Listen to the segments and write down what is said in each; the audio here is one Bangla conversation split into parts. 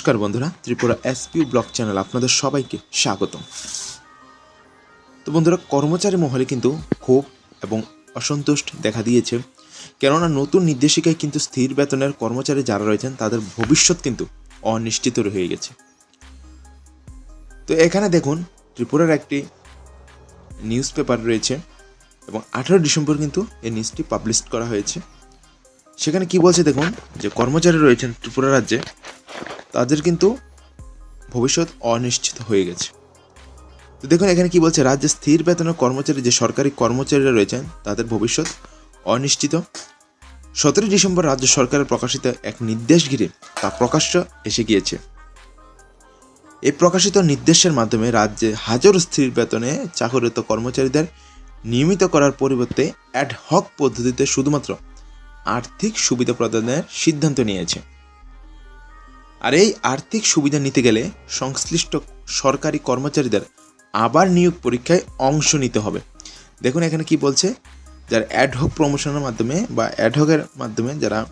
নমস্কার বন্ধুরা, ত্রিপুরা এসপিউ ব্লগ চ্যানেল আপনাদের সবাইকে স্বাগতম। তো বন্ধুরা, কর্মচারী মহলে কিন্তু ক্ষোভ এবং অসন্তুষ্ট দেখা দিয়েছে। কেননা নতুন নির্দেশিকায় কিন্তু স্থির বেতনের কর্মচারী যারা রয়েছেন, তাদের ভবিষ্যৎ কিন্তু অনিশ্চিত হয়ে গেছে। তো এখানে দেখুন, ত্রিপুরার একটি নিউজ পেপার রয়েছে এবং আঠারো ডিসেম্বর কিন্তু এই নিউজটি পাবলিশ করা হয়েছে। সেখানে কি বলছে দেখুন, যে কর্মচারী রয়েছেন ত্রিপুরা রাজ্যে, তাদের কিন্তু ভবিষ্যৎ অনিশ্চিত হয়ে গেছে। তো দেখুন, এখানে কি বলছে, রাজ্যে স্থির বেতনের কর্মচারী, যে সরকারি কর্মচারীরা রয়েছেন, তাদের ভবিষ্যৎ অনিশ্চিত। সতেরোই ডিসেম্বর রাজ্য সরকারের প্রকাশিত এক নির্দেশ ঘিরে তা প্রকাশ্য এসে গিয়েছে। এই প্রকাশিত নির্দেশের মাধ্যমে রাজ্যে হাজারো স্থির বেতনে চাকরিরত কর্মচারীদের নিয়মিত করার পরিবর্তে অ্যাড হক পদ্ধতিতে শুধুমাত্র আর্থিক সুবিধা প্রদানের সিদ্ধান্ত নিয়েছে। আর এই আর্থিক সুবিধা নিতে গেলে সংশ্লিষ্ট সরকারি কর্মচারীদের আবার নিয়োগ পরীক্ষায় অংশ নিতে হবে। দেখুন এখানে কি বলছে, যারা অ্যাডহক প্রমোশনের মাধ্যমে বা অ্যাডহকের মাধ্যমে যারা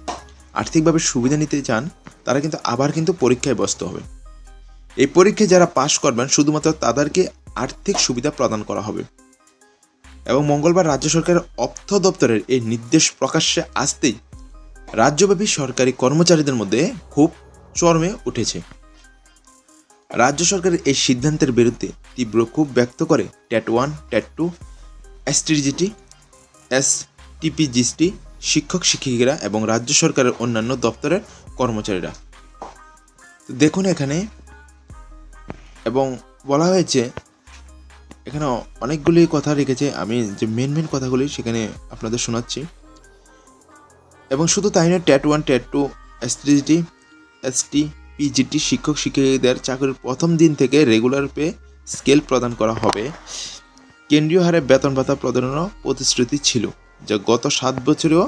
আর্থিকভাবে সুবিধা নিতে চান, তারা কিন্তু আবার কিন্তু পরীক্ষায় বসতে হবে। এই পরীক্ষায় যারা পাশ করবেন, শুধুমাত্র তাদেরকে আর্থিক সুবিধা প্রদান করা হবে। এবং মঙ্গলবার রাজ্য সরকারের অর্থ দপ্তরের এই নির্দেশ প্রকাশ্যে আসতেই রাজ্যব্যাপী সরকারি কর্মচারীদের মধ্যে খুব চরমে উঠেছে। রাজ্য সরকারের এই সিদ্ধান্তের বিরুদ্ধে তীব্র ক্ষোভ ব্যক্ত করে TET one, TET two STGT S TPGT শিক্ষক শিক্ষিকারা এবং রাজ্য সরকারের অন্যান্য দপ্তরের কর্মচারীরা। দেখুন এখানে এবং বলা হয়েছে এখানে অনেকগুলি কথা রেখেছে। আমি যে মেন মেন কথাগুলি সেখানে আপনাদের শোনাচ্ছি। এবং শুধু তাই নয় TET one TET two STGT ST PGT শিক্ষক শিক্ষিকাদের চাকরির প্রথম দিন থেকে রেগুলার পে স্কেল প্রদান করা হবে। কেন্দ্রীয় হারে বেতন ভাতা প্রদানেরও প্রতিশ্রুতি ছিল, যা গত সাত বছরেও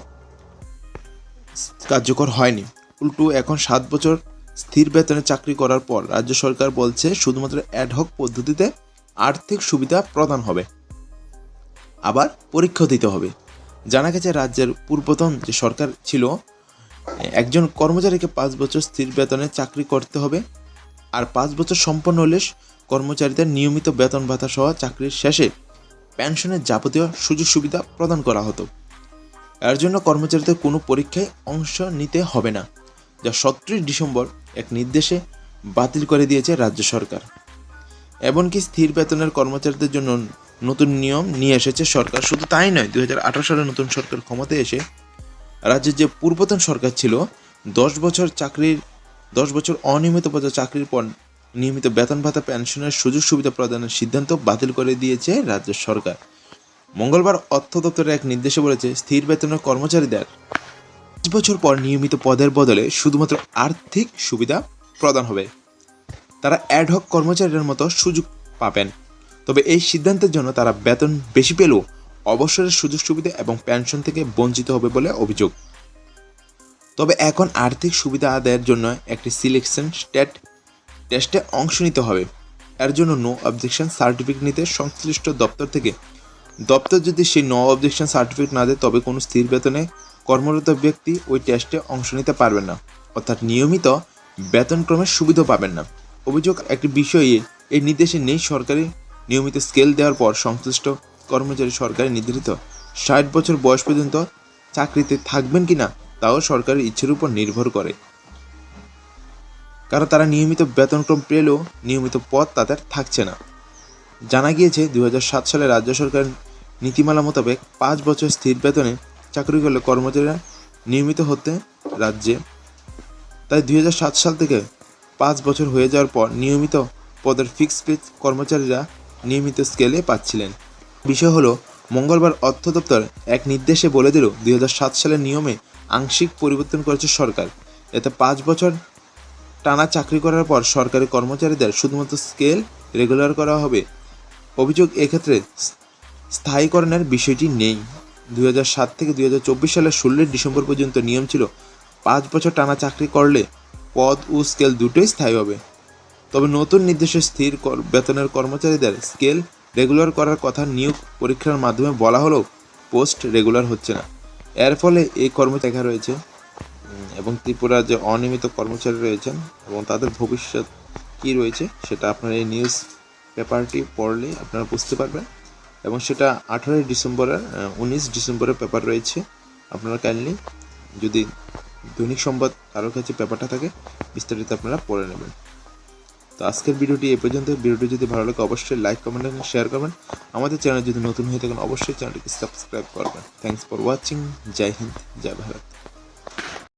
কার্যকর হয়নি। উল্টো, এখন সাত বছর স্থির বেতনে চাকরি করার পর রাজ্য সরকার বলছে, শুধুমাত্র অ্যাডহক পদ্ধতিতে আর্থিক সুবিধা প্রদান হবে। আবার পরীক্ষা দিতে হবে। জানা গেছে রাজ্যের পূর্বতন যে সরকার ছিল, একজন কর্মচারীকে পাঁচ বছর স্থির বেতনে চাকরি করতে হবে আর পাঁচ বছর সম্পন্ন হলে কর্মচারীদের নিয়মিত বেতন ভাতা সহ চাকরির শেষে পেনশনের যাবতীয় সুযোগ সুবিধা প্রদান করা হতো। এর জন্য কর্মচারীদের কোনো পরীক্ষায় অংশ নিতে হবে না, যা সতেরোই ডিসেম্বর এক নির্দেশে বাতিল করে দিয়েছে রাজ্য সরকার। এমনকি স্থির বেতনের কর্মচারীদের জন্য নতুন নিয়ম নিয়ে এসেছে সরকার। শুধু তাই নয়, দুই সালে নতুন সরকার ক্ষমতায় এসে রাজ্যের যে পূর্বতন সরকার ছিল, দশ বছর চাকরির, দশ বছর অনিয়মিত পদে চাকরির পর নিয়মিত বেতন ভাতা পেনশনের সুযোগ সুবিধা প্রদানের সিদ্ধান্ত বাতিল করে দিয়েছে রাজ্য সরকার। মঙ্গলবার অর্থ দপ্তরের এক নির্দেশে বলেছে, স্থির বেতনের কর্মচারীদের পাঁচ বছর পর নিয়মিত পদের বদলে শুধুমাত্র আর্থিক সুবিধা প্রদান হবে। তারা অ্যাডহক কর্মচারীদের মতো সুযোগ পাবেন। তবে এই সিদ্ধান্তের জন্য তারা বেতন বেশি পেলেও অবসরের সুযোগ সুবিধা এবং পেনশন থেকে বঞ্চিত হবে বলে অভিযোগ। তবে এখন আর্থিক সুবিধা আদায়ের জন্য একটি সিলেকশন স্টেট টেস্টে অংশ নিতে হবে। এর জন্য নো অবজেকশন সার্টিফিকেট নিতে সংশ্লিষ্ট দপ্তর থেকে দপ্তর যদি সেই নো অবজেকশন সার্টিফিকেট না দেয়, তবে কোনো স্থির বেতনে কর্মরত ব্যক্তি ওই টেস্টে অংশ নিতে পারবেন না। অর্থাৎ নিয়মিত বেতনক্রমের সুবিধা পাবেন না। অভিযোগ একটি বিষয়ে এই নির্দেশে নেই সরকারি নিয়মিত স্কেল দেওয়ার পর সংশ্লিষ্ট কর্মচারী সরকারি নির্ধারিত ষাট বছর বয়স পর্যন্ত চাকরিতে থাকবেন কি না তাও সরকারের ইচ্ছের উপর নির্ভর করে। কারণ তারা নিয়মিত বেতনক্রম পেলেও নিয়মিত পদ তাদের থাকছে না। জানা গিয়েছে, দুই হাজার সাত সালে রাজ্য সরকার নীতিমালা মোতাবেক পাঁচ বছর স্থির বেতনে চাকরি করলে কর্মচারীরা নিয়মিত হতে রাজ্যে। তাই দুই হাজার সাত সাল থেকে পাঁচ বছর হয়ে যাওয়ার পর নিয়মিত পদের ফিক্সড পে কর্মচারীরা নিয়মিত স্কেলে পাচ্ছিলেন। বিষয় হলো, মঙ্গলবার অর্থ দপ্তর এক নির্দেশে বলে দিল, দুই হাজার সাত সালের নিয়মে আংশিক পরিবর্তন করেছে সরকার। এতে পাঁচ বছর টানা চাকরি করার পর সরকারি কর্মচারীদের শুধুমাত্র স্কেল রেগুলার করা হবে। অভিযোগ এক্ষেত্রে স্থায়ীকরণের বিষয়টি নেই। দুই থেকে দু হাজার চব্বিশ সালের ষোলোই ডিসেম্বর পর্যন্ত নিয়ম ছিল, পাঁচ বছর টানা চাকরি করলে পদ ও স্কেল দুটোই স্থায়ী হবে। তবে নতুন নির্দেশে স্থির বেতনের কর্মচারীদের স্কেল রেগুলার করার কথা নিয়োগ পরীক্ষার মাধ্যমে বলা হলেও পোস্ট রেগুলার হচ্ছে না। এর ফলে এই কর্ম দেখা রয়েছে এবং ত্রিপুরা যে অনিয়মিত কর্মচারী রয়েছেন এবং তাদের ভবিষ্যৎ কী রয়েছে সেটা আপনার এই নিউজ পেপারটি পড়লে আপনারা বুঝতে পারবেন। এবং সেটা আঠারোই ডিসেম্বরের, উনিশ ডিসেম্বরের পেপার রয়েছে, আপনারা কাইন্ডলি যদি দৈনিক সংবাদ কারোর কাছে পেপারটা থাকে, বিস্তারিত আপনারা পড়ে নেবেন। তো আজকের ভিডিওটি এ পর্যন্ত ভিডিওটি যদি ভালো লাগে, অবশ্যই লাইক কমেন্ট এবং শেয়ার করবেন। আমাদের চ্যানেল যদি নতুন হয়ে থাকেন, অবশ্যই চ্যানেলটিকে সাবস্ক্রাইব করবেন। থ্যাংকস ফর ওয়াচিং জয় হিন্দ, জয় ভারত।